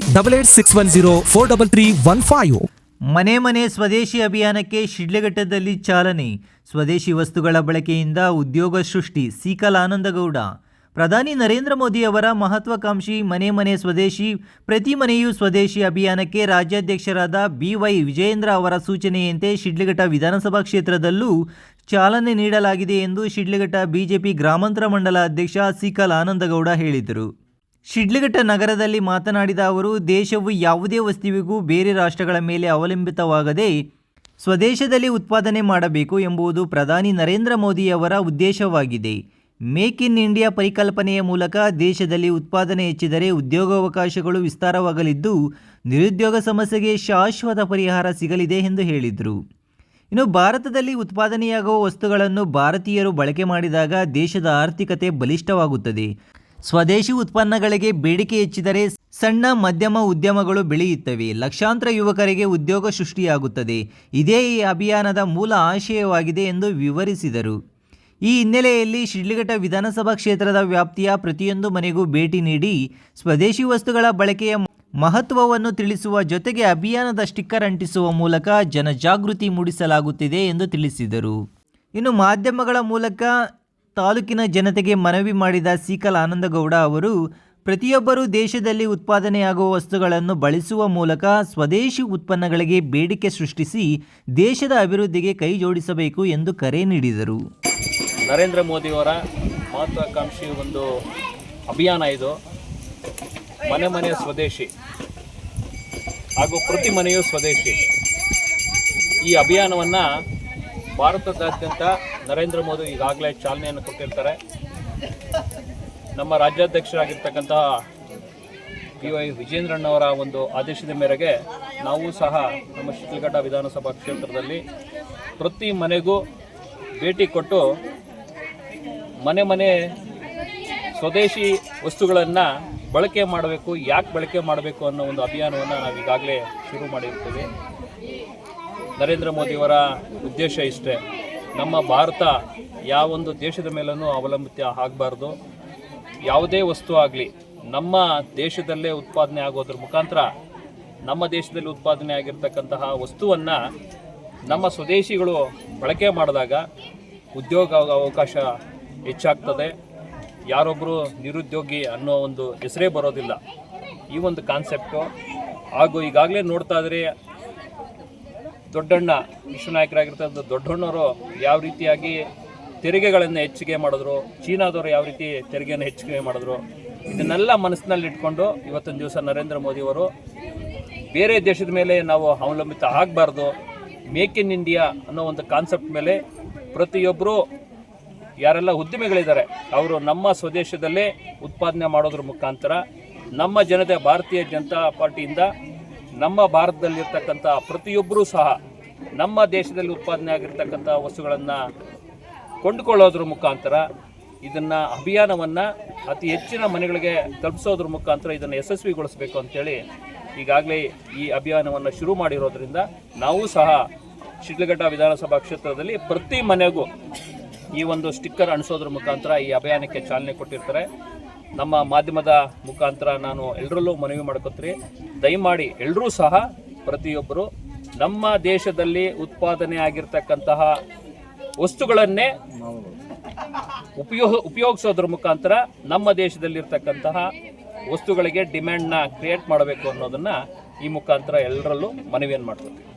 Double eight six one zero four double three one five ಮನೆ ಮನೆ ಸ್ವದೇಶಿ ಅಭಿಯಾನಕ್ಕೆ ಶಿಡ್ಲಘಟ್ಟದಲ್ಲಿ ಚಾಲನೆ. ಸ್ವದೇಶಿ ವಸ್ತುಗಳ ಬಳಕೆಯಿಂದ ಉದ್ಯೋಗ ಸೃಷ್ಟಿ, ಸೀಕಲ್ ಆನಂದಗೌಡ. ಪ್ರಧಾನಿ ನರೇಂದ್ರ ಮೋದಿ ಅವರ ಮಹತ್ವಾಕಾಂಕ್ಷಿ ಮನೆ ಮನೆ ಸ್ವದೇಶಿ, ಪ್ರತಿ ಮನೆಯೂ ಸ್ವದೇಶಿ ಅಭಿಯಾನಕ್ಕೆ ರಾಜ್ಯಾಧ್ಯಕ್ಷರಾದ ಬಿ ವೈ ವಿಜಯೇಂದ್ರ ಅವರ ಸೂಚನೆಯಂತೆ ಶಿಡ್ಲಘಟ್ಟ ವಿಧಾನಸಭಾ ಕ್ಷೇತ್ರದಲ್ಲೂ ಚಾಲನೆ ನೀಡಲಾಗಿದೆ ಎಂದು ಶಿಡ್ಲಘಟ್ಟ ಬಿಜೆಪಿ ಗ್ರಾಮಾಂತರ ಮಂಡಲ ಅಧ್ಯಕ್ಷ ಸೀಕಲ್ ಆನಂದಗೌಡ ಹೇಳಿದರು. ಶಿಡ್ಲಘಟ್ಟ ನಗರದಲ್ಲಿ ಮಾತನಾಡಿದ ಅವರು, ದೇಶವು ಯಾವುದೇ ವಸ್ತುವಿಗೂ ಬೇರೆ ರಾಷ್ಟ್ರಗಳ ಮೇಲೆ ಅವಲಂಬಿತವಾಗದೆ ಸ್ವದೇಶದಲ್ಲಿ ಉತ್ಪಾದನೆ ಮಾಡಬೇಕು ಎಂಬುದು ಪ್ರಧಾನಿ ನರೇಂದ್ರ ಮೋದಿಯವರ ಉದ್ದೇಶವಾಗಿದೆ. ಮೇಕ್ ಇನ್ ಇಂಡಿಯಾ ಪರಿಕಲ್ಪನೆಯ ಮೂಲಕ ದೇಶದಲ್ಲಿ ಉತ್ಪಾದನೆ ಹೆಚ್ಚಿದರೆ ಉದ್ಯೋಗಾವಕಾಶಗಳು ವಿಸ್ತಾರವಾಗಲಿದ್ದು, ನಿರುದ್ಯೋಗ ಸಮಸ್ಯೆಗೆ ಶಾಶ್ವತ ಪರಿಹಾರ ಸಿಗಲಿದೆ ಎಂದು ಹೇಳಿದರು. ಇನ್ನು ಭಾರತದಲ್ಲಿ ಉತ್ಪಾದನೆಯಾಗುವ ವಸ್ತುಗಳನ್ನು ಭಾರತೀಯರು ಬಳಕೆ ಮಾಡಿದಾಗ ದೇಶದ ಆರ್ಥಿಕತೆ ಬಲಿಷ್ಠವಾಗುತ್ತದೆ. ಸ್ವದೇಶಿ ಉತ್ಪನ್ನಗಳಿಗೆ ಬೇಡಿಕೆ ಹೆಚ್ಚಿದರೆ ಸಣ್ಣ, ಮಧ್ಯಮ ಉದ್ಯಮಗಳು ಬೆಳೆಯುತ್ತವೆ. ಲಕ್ಷಾಂತರ ಯುವಕರಿಗೆ ಉದ್ಯೋಗ ಸೃಷ್ಟಿಯಾಗುತ್ತದೆ. ಇದೇ ಈ ಅಭಿಯಾನದ ಮೂಲ ಆಶಯವಾಗಿದೆ ಎಂದು ವಿವರಿಸಿದರು. ಈ ಹಿನ್ನೆಲೆಯಲ್ಲಿ ಶಿಡ್ಲಘಟ್ಟ ವಿಧಾನಸಭಾ ಕ್ಷೇತ್ರದ ವ್ಯಾಪ್ತಿಯ ಪ್ರತಿಯೊಂದು ಮನೆಗೂ ಭೇಟಿ ನೀಡಿ ಸ್ವದೇಶಿ ವಸ್ತುಗಳ ಬಳಕೆಯ ಮಹತ್ವವನ್ನು ತಿಳಿಸುವ ಜೊತೆಗೆ ಅಭಿಯಾನದ ಸ್ಟಿಕ್ಕರ್ ಅಂಟಿಸುವ ಮೂಲಕ ಜನಜಾಗೃತಿ ಮೂಡಿಸಲಾಗುತ್ತಿದೆ ಎಂದು ತಿಳಿಸಿದರು. ಇನ್ನು ಮಾಧ್ಯಮಗಳ ಮೂಲಕ ತಾಲೂಕಿನ ಜನತೆಗೆ ಮನವಿ ಮಾಡಿದ ಸೀಕಲ್ ಆನಂದಗೌಡ ಅವರು, ಪ್ರತಿಯೊಬ್ಬರೂ ದೇಶದಲ್ಲಿ ಉತ್ಪಾದನೆಯಾಗುವ ವಸ್ತುಗಳನ್ನು ಬಳಸುವ ಮೂಲಕ ಸ್ವದೇಶಿ ಉತ್ಪನ್ನಗಳಿಗೆ ಬೇಡಿಕೆ ಸೃಷ್ಟಿಸಿ ದೇಶದ ಅಭಿವೃದ್ಧಿಗೆ ಕೈ ಜೋಡಿಸಬೇಕು ಎಂದು ಕರೆ ನೀಡಿದರು. ನರೇಂದ್ರ ಮೋದಿಯವರ ಮಹತ್ವಾಕಾಂಕ್ಷಿ ಒಂದು ಅಭಿಯಾನ ಇದು. ಮನೆ ಮನೆ ಸ್ವದೇಶಿ ಹಾಗೂ ಪ್ರತಿ ಮನೆಯೂ ಸ್ವದೇಶಿ. ಈ ಅಭಿಯಾನವನ್ನು ಭಾರತದಾದ್ಯಂತ ನರೇಂದ್ರ ಮೋದಿ ಈಗಾಗಲೇ ಚಾಲನೆಯನ್ನು ಕೊಟ್ಟಿರ್ತಾರೆ. ನಮ್ಮ ರಾಜ್ಯಾಧ್ಯಕ್ಷರಾಗಿರ್ತಕ್ಕಂತಹ ಪಿ ವೈ ವಿಜೇಂದ್ರಣ್ಣವರ ಒಂದು ಆದೇಶದ ಮೇರೆಗೆ ನಾವು ಸಹ ನಮ್ಮ ಶಿಥಲಘಟ್ಟ ವಿಧಾನಸಭಾ ಕ್ಷೇತ್ರದಲ್ಲಿ ಪ್ರತಿ ಮನೆಗೂ ಭೇಟಿ ಕೊಟ್ಟು ಮನೆ ಮನೆ ಸ್ವದೇಶಿ ವಸ್ತುಗಳನ್ನು ಬಳಕೆ ಮಾಡಬೇಕು, ಯಾಕೆ ಬಳಕೆ ಮಾಡಬೇಕು ಅನ್ನೋ ಒಂದು ಅಭಿಯಾನವನ್ನು ನಾವು ಈಗಾಗಲೇ ಶುರು ಮಾಡಿರ್ತೀವಿ. ನರೇಂದ್ರ ಮೋದಿಯವರ ಉದ್ದೇಶ ಇಷ್ಟೇ. ನಮ್ಮ ಭಾರತ ಯಾವ ಒಂದು ದೇಶದ ಮೇಲೂ ಅವಲಂಬಿತ ಆಗಬಾರ್ದು. ಯಾವುದೇ ವಸ್ತು ಆಗಲಿ, ನಮ್ಮ ದೇಶದಲ್ಲೇ ಉತ್ಪಾದನೆ ಆಗೋದ್ರ ಮುಖಾಂತರ ನಮ್ಮ ದೇಶದಲ್ಲಿ ಉತ್ಪಾದನೆ ಆಗಿರ್ತಕ್ಕಂತಹ ವಸ್ತುವನ್ನು ನಮ್ಮ ಸ್ವದೇಶಿಗಳು ಬಳಕೆ ಮಾಡಿದಾಗ ಉದ್ಯೋಗ ಅವಕಾಶ ಹೆಚ್ಚಾಗ್ತದೆ. ಯಾರೊಬ್ಬರು ನಿರುದ್ಯೋಗಿ ಅನ್ನೋ ಒಂದು ಹೆಸರೇ ಬರೋದಿಲ್ಲ. ಈ ಒಂದು ಕಾನ್ಸೆಪ್ಟು ಹಾಗೂ ಈಗಾಗಲೇ ನೋಡ್ತಾ ಇದ್ರೆ ದೊಡ್ಡಣ್ಣ ವಿಶ್ವನಾಯಕರಾಗಿರ್ತಕ್ಕಂಥ ದೊಡ್ಡಣ್ಣವರು ಯಾವ ರೀತಿಯಾಗಿ ತೆರಿಗೆಗಳನ್ನು ಹೆಚ್ಚಿಗೆ ಮಾಡಿದ್ರು, ಚೀನಾದವರು ಯಾವ ರೀತಿ ತೆರಿಗೆಯನ್ನು ಹೆಚ್ಚಿಗೆ ಮಾಡಿದ್ರು, ಇದನ್ನೆಲ್ಲ ಮನಸ್ಸಿನಲ್ಲಿ ಇಟ್ಕೊಂಡು ಇವತ್ತೊಂದು ದಿವಸ ನರೇಂದ್ರ ಮೋದಿಯವರು ಬೇರೆ ದೇಶದ ಮೇಲೆ ನಾವು ಅವಲಂಬಿತ ಆಗಬಾರ್ದು, ಮೇಕ್ ಇನ್ ಇಂಡಿಯಾ ಅನ್ನೋ ಒಂದು ಕಾನ್ಸೆಪ್ಟ್ ಮೇಲೆ ಪ್ರತಿಯೊಬ್ಬರು ಯಾರೆಲ್ಲ ಉದ್ಯಮಿಗಳಿದ್ದಾರೆ ಅವರು ನಮ್ಮ ಸ್ವದೇಶದಲ್ಲೇ ಉತ್ಪಾದನೆ ಮಾಡೋದ್ರ ಮುಖಾಂತರ ನಮ್ಮ ಜನತೆ ಭಾರತೀಯ ಜನತಾ ಪಾರ್ಟಿಯಿಂದ ನಮ್ಮ ಭಾರತದಲ್ಲಿರ್ತಕ್ಕಂಥ ಪ್ರತಿಯೊಬ್ಬರೂ ಸಹ ನಮ್ಮ ದೇಶದಲ್ಲಿ ಉತ್ಪಾದನೆ ಆಗಿರ್ತಕ್ಕಂಥ ವಸ್ತುಗಳನ್ನು ಕೊಂಡುಕೊಳ್ಳೋದ್ರ ಮುಖಾಂತರ ಇದನ್ನು ಅಭಿಯಾನವನ್ನು ಅತಿ ಹೆಚ್ಚಿನ ಮನೆಗಳಿಗೆ ತಲುಪಿಸೋದ್ರ ಮುಖಾಂತರ ಇದನ್ನು ಯಶಸ್ವಿಗೊಳಿಸಬೇಕು ಅಂತೇಳಿ ಈಗಾಗಲೇ ಈ ಅಭಿಯಾನವನ್ನು ಶುರು ಮಾಡಿರೋದ್ರಿಂದ ನಾವು ಸಹ ಶಿಡ್ಲಘಟ್ಟ ವಿಧಾನಸಭಾ ಕ್ಷೇತ್ರದಲ್ಲಿ ಪ್ರತಿ ಮನೆಗೂ ಈ ಒಂದು ಸ್ಟಿಕ್ಕರ್ ಅಣಿಸೋದ್ರ ಮುಖಾಂತರ ಈ ಅಭಿಯಾನಕ್ಕೆ ಚಾಲನೆ ಕೊಟ್ಟಿರ್ತಾರೆ. ನಮ್ಮ ಮಾಧ್ಯಮದ ಮುಖಾಂತರ ನಾನು ಎಲ್ಲರಲ್ಲೂ ಮನವಿ ಮಾಡ್ಕೊತೀನಿ. ದಯಮಾಡಿ ಎಲ್ಲರೂ ಸಹ ಪ್ರತಿಯೊಬ್ಬರು ನಮ್ಮ ದೇಶದಲ್ಲಿ ಉತ್ಪಾದನೆ ಆಗಿರ್ತಕ್ಕಂತಹ ವಸ್ತುಗಳನ್ನೇ ಉಪಯೋಗ ಉಪಯೋಗಿಸೋದ್ರ ಮುಖಾಂತರ ನಮ್ಮ ದೇಶದಲ್ಲಿರ್ತಕ್ಕಂತಹ ವಸ್ತುಗಳಿಗೆ ಡಿಮ್ಯಾಂಡ್ನ ಕ್ರಿಯೇಟ್ ಮಾಡಬೇಕು ಅನ್ನೋದನ್ನು ಈ ಮುಖಾಂತರ ಎಲ್ಲರಲ್ಲೂ ಮನವಿಯನ್ನು ಮಾಡ್ಕೊತೀವಿ